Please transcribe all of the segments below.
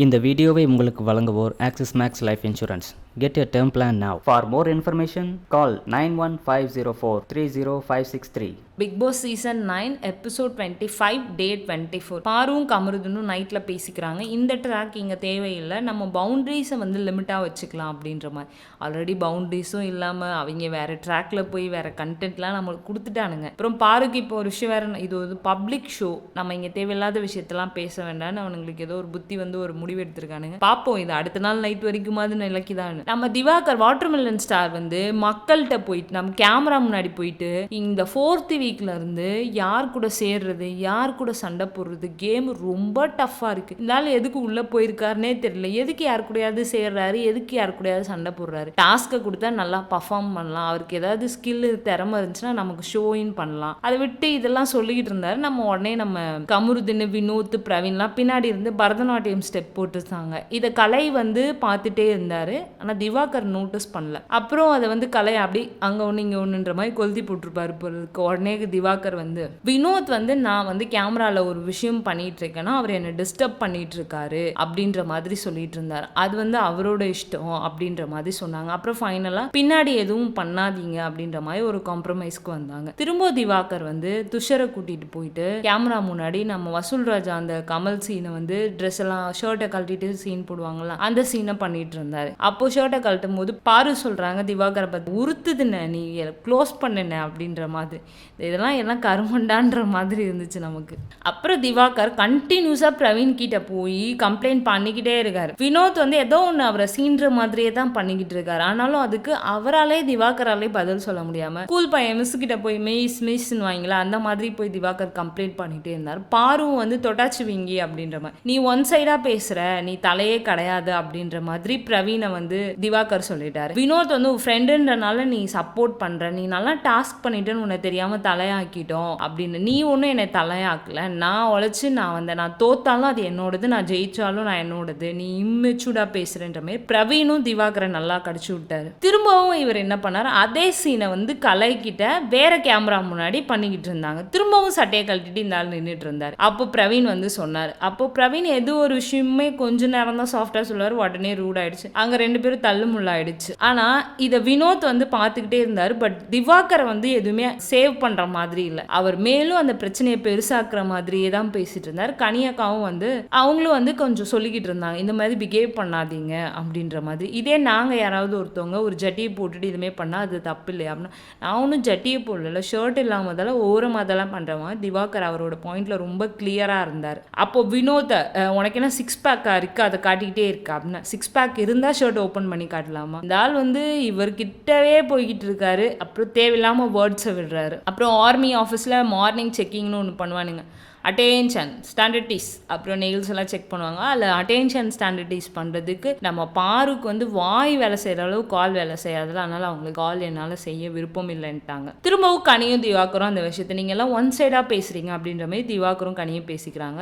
இந்த வீடியோவை உங்களுக்கு வழங்குவோர் Axis Max Life insurance get a term plan now for more information call nine one five zero four three zero five six three Bigg Boss season nine episode twenty five day twenty four பாரும் கமருதுன்னு நைட்டில் பேசிக்கிறாங்க. இந்த track இங்கே தேவையில்லை. நம்ம பவுண்ட்ரிஸை வந்து லிமிட்டாக வச்சுக்கலாம் அப்படின்ற மாதிரி. ஆல்ரெடி பவுண்ட்ரிஸும் இல்லாமல் அவங்க வேறு ட்ராக்ல போய் வேறு கண்டென்ட்லாம் நம்மளுக்கு கொடுத்துட்டானுங்க. அப்புறம் பாருக்கு இப்போ ஒரு விஷயம் வேறு இது ஒரு பப்ளிக் ஷோ நம்ம இங்கே தேவையில்லாத விஷயத்தெல்லாம் பேச வேண்டாம்னு அவனுங்களுக்கு ஏதோ ஒரு புத்தி வந்து ஒரு முடிவு எடுத்திருக்கானுங்க. பார்ப்போம் இது அடுத்த நாள் நைட் வரைக்குமாவது நிலைக்குதான் நம்ம திவாகர் வாட்டர்மெலன் ஸ்டார் வந்து மக்கள்கிட்ட போயிட்டு நம்ம கேமரா முன்னாடி போயிட்டு இந்த ஃபோர்த் வீக்ல இருந்து யார் கூட சேர்றது யார் கூட சண்டை போடுறது கேம் ரொம்ப டஃப்பாக இருக்கு. இருந்தாலும் எதுக்கு உள்ள போயிருக்காருனே தெரியல. எதுக்கு யார் கூடயாவது சேர்றாரு எதுக்கு யார் கூடயாவது சண்டை போடுறாரு? டாஸ்க்கை கொடுத்தா நல்லா பர்ஃபார்ம் பண்ணலாம். அவருக்கு ஏதாவது ஸ்கில் திறமை இருந்துச்சுன்னா நமக்கு ஷோயின் பண்ணலாம். அதை விட்டு இதெல்லாம் சொல்லிக்கிட்டு இருந்தாரு. நம்ம உடனே நம்ம கமருதின் வினோத் பிரவீன்லாம் பின்னாடி இருந்து பரதநாட்டியம் ஸ்டெப் போட்டுருந்தாங்க. இதை கலை வந்து பார்த்துட்டே இருந்தாரு. ஆனால் திவாகர் நோட்டீஸ் பண்ணல. அப்புறம் அதை வந்து கலை அப்படி அங்கே ஒன்று இங்கே ஒன்றுன்ற மாதிரி கொளுத்தி போட்டிருப்பாரு பொருளுக்கு உடனே திவாகர் வந்து வினோத் வந்து நான் வந்து கேமராவில் ஒரு விஷயம் பண்ணிட்டு இருக்கேன்னா அவர் என்னை டிஸ்டர்ப் பண்ணிட்டு இருக்காரு அப்படின்ற மாதிரி சொல்லிட்டு இருந்தார் அது வந்து அவரோட இஷ்டம் அப்படின்ற மாதிரி சொன்னாங்க. அப்புறம் ஃபைனலாக பின்னாடி எதுவும் பண்ணாதீங்க அப்படின்ற மாதிரி ஒரு காம்ப்ரமைஸ்க்கு வந்தாங்க. திரும்ப திவாகர் வந்து துஷரை கூட்டிட்டு போயிட்டு கேமரா முன்னாடி நம்ம வசூல் ராஜா அந்த கமல் சீனை வந்து ட்ரெஸ் எல்லாம் ஷர்ட்டை கழட்டிட்டு சீன் போடுவாங்கல்ல அந்த சீனை பண்ணிட்டு இருந்தாரு அப்போ ஷர்ட்டை கழட்டும் போது பாரு சொல்றாங்க திவாகரை பத்தி உறுத்துதுண்ணே நீ க்ளோஸ் பண்ணுன அப்படின்ற மாதிரி. இதெல்லாம் எல்லாம் கருமண்டான்ற மாதிரி இருந்துச்சு நமக்கு. அப்புறம் திவாகர் கண்டினியூஸாக பிரவீன் கிட்ட போய் கம்ப்ளைண்ட் பண்ணிக்கிட்டே இருக்காரு. வினோத் வந்து ஏதோ ஒன்று அவரை சீன்ற மாதிரியே தான் பண்ணிக்கிட்டு இருக்காரு. ஆனாலும் அதுக்கு அவராலே திவாகராலே பதில் சொல்ல முடியாம ஸ்கூல் பையன் மிஸ் கிட்ட போய் மிஸ் மிஸ்ன்னு வாங்கிங்களா அந்த மாதிரி போய் திவாகர் கம்ப்ளைண்ட் பண்ணிட்டே இருந்தார். பாரும் வந்து தொட்டாச்சு விங்கி அப்படின்ற மாதிரி நீ ஒன் சைடா பேசுற நீ தலையே கிடையாது அப்படின்ற மாதிரி பிரவீனை வந்து திவாகர் சொல்லிட்டாரு. வினோத் வந்து உன் ஃப்ரெண்டுன்றனால நீ சப்போர்ட் பண்ற நீ நல்லா டாஸ்க் பண்ணிட்டேன்னு உன்னை தெரியாம தலையாக்கிட்டோம் அப்படின்னு. நீ ஒன்றும் என்னை தலையாக்கல. நான் உழைச்சி நான் வந்தேன். நான் தோத்தாலும் அது என்னோடது. நான் ஜெயிச்சாலும் நான் என்னோடது. நீ இம்மெச்சூர்டாக பேசுகிறேன்ற மாதிரி பிரவீனும் திவாகரை நல்லா கடிச்சு விட்டாரு. திரும்பவும் இவர் என்ன பண்ணாரு? அதே சீனை வந்து கலைக்கிட்ட வேற கேமரா முன்னாடி பண்ணிக்கிட்டு இருந்தாங்க. திரும்பவும் சட்டையை கழட்டிட்டு இந்த ஆள் நின்றுட்டு இருந்தார். அப்போ பிரவீன் வந்து சொன்னார். அப்போ பிரவீன் எது ஒரு விஷயமே கொஞ்ச நேரம் தான் சாஃப்டாக சொல்லுவார். உடனே ரூட் ஆயிடுச்சு. அங்கே ரெண்டு பேரும் தள்ளு முள்ளாயிடுச்சு ஆனால் இதை வினோத் வந்து பார்த்துக்கிட்டே இருந்தார். பட் திவாகரை வந்து எதுவுமே சேவ் பண்ணுற பண்ற மாதிரி இல்லை. அவர் மேலும் அந்த பிரச்சனையை பெருசாக்குற மாதிரியே தான் பேசிட்டு இருந்தார். கனியக்காவும் வந்து அவங்களும் வந்து கொஞ்சம் சொல்லிக்கிட்டு இருந்தாங்க. இந்த மாதிரி பிஹேவ் பண்ணாதீங்க அப்படின்ற மாதிரி. இதே நாங்கள் யாராவது ஒருத்தவங்க ஒரு ஜட்டியை போட்டுட்டு இதுமாரி பண்ணால் அது தப்பு இல்லையா அப்படின்னா நான் ஒன்றும் ஜட்டியை போடல. ஷர்ட் இல்லாமல் அதெல்லாம் ஓரமாக அதெல்லாம் பண்ணுறவங்க திவாகர் அவரோட பாயிண்ட்ல ரொம்ப கிளியராக இருந்தார். அப்போ வினோத உனக்கு என்ன சிக்ஸ் பேக்கா இருக்கு? அதை காட்டிக்கிட்டே இருக்கா அப்படின்னா சிக்ஸ் பேக் இருந்தால் ஷர்ட் ஓப்பன் பண்ணி காட்டலாமா? இந்த ஆள் வந்து இவர்கிட்டவே போய்கிட்டு இருக்காரு. அப்புறம் தேவையில்லாமல் வேர்ட்ஸை விடுறாரு. அப்புறம் ஆர்மி ஆஃபீஸில் மார்னிங் செக்கிங்னு ஒன்று பண்ணுவானுங்க. அட்டென்ஷன் ஸ்டாண்டர்டிஸ் அப்புறம் நெயில்ஸ் எல்லாம் செக் பண்ணுவாங்க. அதில் அட்டென்ஷன் ஸ்டாண்டர்டிஸ் பண்ணுறதுக்கு நம்ம பாருக்கு வந்து வாய் வேலை செய்கிற அளவு கால் வேலை செய்யாதுல. அதனால் அவங்களுக்கு கால் என்னால் செய்ய விருப்பம் இல்லைன்ட்டாங்க. திரும்பவும் கனியும் திவாக்கரும் அந்த விஷயத்தை நீங்கள் எல்லாம் ஒன் சைடாக பேசுகிறீங்க அப்படின்ற மாதிரி திவாகரும் கனியும் பேசிக்கிறாங்க.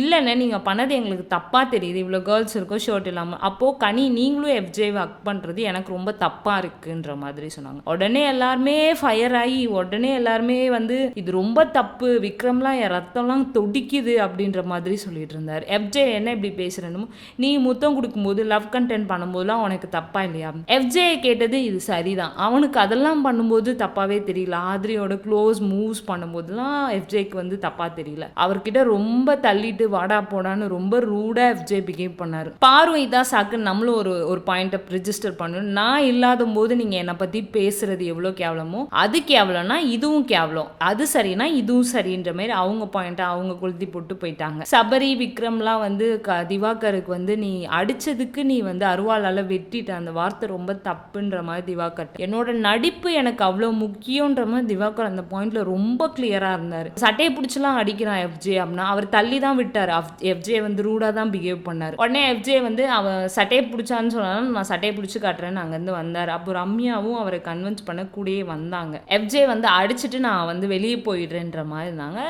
இல்லைன்னா நீங்கள் பண்ணது எங்களுக்கு தப்பாக தெரியுது. இவ்வளோ கேர்ள்ஸ் இருக்கோ ஷர்ட் இல்லாமல் அப்போது கனி நீங்களும் எஃப்ஜே ஒர்க் பண்ணுறது எனக்கு ரொம்ப தப்பாக இருக்குன்ற மாதிரி சொன்னாங்க. உடனே எல்லாருமே ஃபயர் ஆகி உடனே எல்லாருமே வந்து இது ரொம்ப தப்பு. விக்ரம்லாம் என் ரத்தம்லாம் துடிக்குது அப்படின்ற மாதிரி சொல்லிட்டு இருந்தார். எஃப்ஜே என்ன இப்படி பேசுறேன்னு நீ முத்தம் கொடுக்கும்போது லவ் கண்டென்ட் பண்ணும்போதுலாம் உனக்கு தப்பா இல்லையா? எஃப்ஜே கேட்டது இது சரிதான். அவனுக்கு அதெல்லாம் பண்ணும்போது தப்பாவே தெரியல. ஆத்ரியோட க்ளோஸ் மூவ்ஸ் பண்ணும்போதுலாம் எஃப்ஜேக்கு வந்து தப்பா தெரியல. அவர்கிட்ட ரொம்ப தள்ளிட்டு வாடா போடான்னு ரொம்ப ரூடா எஃப்ஜே பிஹேவ் பண்ணார். பார்வை தான் சாக்கு நம்மளும் ஒரு ஒரு பாயிண்ட்டை ரிஜிஸ்டர் பண்ணணும். நான் இல்லாத போது நீங்க என்னை பத்தி பேசுறது எவ்வளோ கேவலமோ அது கேவலம்னா இதுவும் கேவலம். அது சரினா இதுவும் சரின்ற மாதிரி அவங்க பாயிண்ட்டை அவங்க கொளுத்தி போட்டு போயிட்டாங்க. சபரி விக்ரம்லாம் வந்து க திவாகருக்கு வந்து நீ அடிச்சதுக்கு நீ வந்து அருவாளால் வெட்டிட்ட. அந்த வார்த்தை ரொம்ப தப்புன்ற மாதிரி திவாகர். என்னோட நடிப்பு எனக்கு அவ்வளோ முக்கியன்ற மாதிரி திவாகர் அந்த பாயிண்ட்ல ரொம்ப கிளியராக இருந்தார். சட்டையை பிடிச்சலாம் அடிக்கிறான் எஃப்ஜே அப்படின்னா அவர் தள்ளி தான் விட்டார் எஃப்ஜே வந்து ரூடாக தான் பிஹேவ் பண்ணார். உடனே எஃப்ஜே வந்து அவன் சட்டையை பிடிச்சான்னு சொன்னாலும் நான் சட்டையை பிடிச்சி காட்டுறேன்னு அங்கேருந்து வந்தார். அப்போ ரம்யாவும் அவரை கன்வின்ஸ் பண்ண கூடயே வந்தாங்க. எஃப்ஜே வந்து அடிச்சுட்டு நான் வந்து வெளியே போயிடுறேன்ற மாதிரி இருந்தாங்க.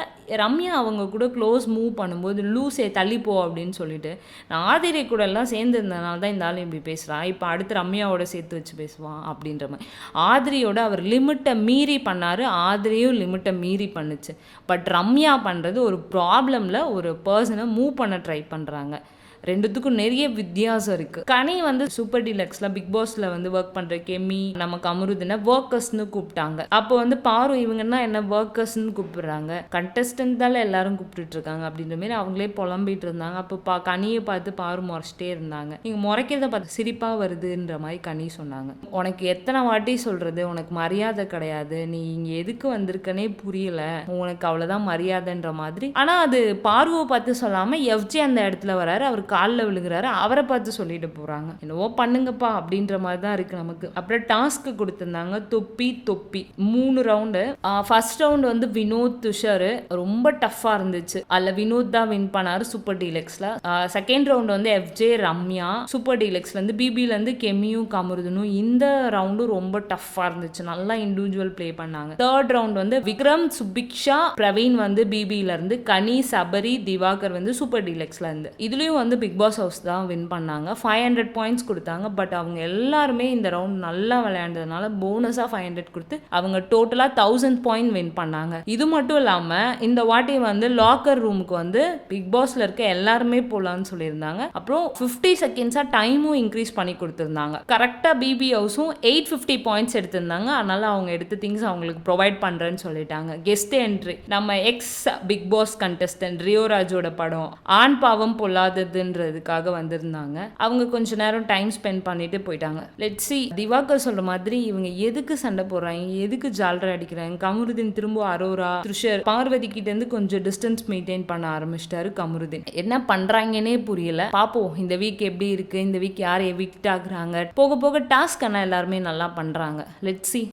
ரம்யா அவங்க கூட க்ளோஸ் மூவ் பண்ணும்போது லூஸே தள்ளிப்போ அப்படின்னு சொல்லிட்டு நான் ஆதிரை கூட எல்லாம் சேர்ந்துருந்தனால தான் இந்த ஆள் இப்படி பேசுகிறான் இப்போ அடுத்து ரம்யாவோட சேர்த்து வச்சு பேசுவான் அப்படின்ற மாதிரி. ஆதிரியோட அவர் லிமிட்டை மீறி பண்ணார். ஆதிரியும் லிமிட்டை மீறி பண்ணுச்சு. பட் ரம்யா பண்ணுறது ஒரு ப்ராப்ளமில் ஒரு பர்சனை மூவ் பண்ண ட்ரை பண்ணுறாங்க ரெண்டுத்துக்கும் நிறைய வித்தியாசம் இருக்கு. கனி வந்து சூப்பர் டிலக்ஸ்ல பிக் பாஸ்ல வந்து ஒர்க் பண்ற கெமி நமக்கு அமருதுன்னா ஒர்க்கர்ஸ்னு கூப்பிட்டாங்க. அப்போ வந்து பாரு இவங்கன்னா என்ன ஒர்க்கர்ஸ்னு கூப்பிடுறாங்க. கண்டஸ்டன்ட் தால எல்லாரும் கூப்பிட்டுட்டு இருக்காங்க அப்படின்ற மாதிரி அவங்களே புலம்பிட்டு இருந்தாங்க. அப்போ பா கனியை பார்த்து பாரு முறைச்சிட்டே இருந்தாங்க. நீங்க முறைக்கிறத பார்த்து சிரிப்பா வருதுன்ற மாதிரி கனி சொன்னாங்க. உனக்கு எத்தனை வாட்டி சொல்றது? உனக்கு மரியாதை கிடையாது. நீ இங்க எதுக்கு வந்திருக்கனே புரியல. உனக்கு அவ்வளவுதான் மரியாதைன்ற மாதிரி. ஆனா அது பார்வை பார்த்து சொல்லாம எஃப்ஜி அந்த இடத்துல வராரு. அவருக்கு காலில் விழுகிறாரு அவரை பார்த்து சொல்லிட்டு போகிறாங்க என்னவோ பண்ணுங்கப்பா அப்படின்ற மாதிரி தான் இருக்கு நமக்கு. அப்புறம் டாஸ்க் கொடுத்துருந்தாங்க தொப்பி தொப்பி. மூணு ரவுண்டு ஃபர்ஸ்ட் ரவுண்ட் வந்து வினோத் துஷார். ரொம்ப டஃப்பாக இருந்துச்சு. அதில் வினோத் தான் வின் பண்ணார் சூப்பர் டீலக்ஸில் செகண்ட் ரவுண்ட் வந்து எஃப்ஜே ரம்யா. சூப்பர் டீலக்ஸ்ல பிபிலேருந்து கெமியும் கமருதனும். இந்த ரவுண்டும் ரொம்ப டஃப்பாக இருந்துச்சு. நல்லா இண்டிவிஜுவல் ப்ளே பண்ணாங்க. தேர்ட் ரவுண்ட் வந்து விக்ரம் சுபிக்ஷா பிரவீன் வந்து பிபில இருந்து கனி சபரி திவாகர் வந்து சூப்பர் டீலக்ஸ்ல இருந்து. வந்து பிக் பாஸ் ஹவுஸ் தான் வின் பண்ணாங்க. ஃபைவ் ஹண்ட்ரட் பாயிண்ட்ஸ் கொடுத்தாங்க. பட் அவங்க எல்லாருமே இந்த ரவுண்ட் நல்லா விளையாண்டதுனால போனஸாக ஃபைவ் ஹண்ட்ரட் கொடுத்து அவங்க டோட்டலாக தௌசண்ட் பாயிண்ட் வின் பண்ணாங்க. இது மட்டும் இல்லாமல் இந்த வாட்டி வந்து லாக்கர் ரூமுக்கு வந்து பிக் பாஸில் இருக்க எல்லாருமே போகலான்னு சொல்லியிருந்தாங்க. அப்புறம் ஃபிஃப்டி செகண்ட்ஸாக டைமும் இன்க்ரீஸ் பண்ணி கொடுத்துருந்தாங்க. கரெக்டாக பிபி ஹவுஸும் எயிட் ஃபிஃப்டி பாயிண்ட்ஸ் எடுத்திருந்தாங்க. அதனால் அவங்க எடுத்த திங்ஸ் அவங்களுக்கு ப்ரொவைட் பண்ணுறேன்னு சொல்லிட்டாங்க. கெஸ்ட் என்ட்ரி நம்ம எக்ஸ் பிக் பாஸ் கண்டஸ்டன்ட் ரியோராஜோட படம். ஆண் பாவம் அப்படின்றதுக்காக வந்திருந்தாங்க. அவங்க கொஞ்ச நேரம் டைம் ஸ்பெண்ட் பண்ணிட்டு போயிட்டாங்க. லெட் சி திவாகர் சொல்ற மாதிரி இவங்க எதுக்கு சண்டை போடுறாங்க? எதுக்கு ஜாலரா அடிக்கிறாங்க? கமருதீன் திரும்ப அரோரா த்ரிஷர் பார்வதி கிட்ட இருந்து கொஞ்சம் டிஸ்டன்ஸ் மெயின்டைன் பண்ண ஆரம்பிச்சிட்டாரு கமருதீன். என்ன பண்றாங்கன்னே புரியல. பாப்போம் இந்த வீக் எப்படி இருக்கு? இந்த வீக் யார் எவிக்ட் ஆகுறாங்க? போக போக டாஸ்க் ஆனால் எல்லாருமே நல்லா பண்றாங்க. Let see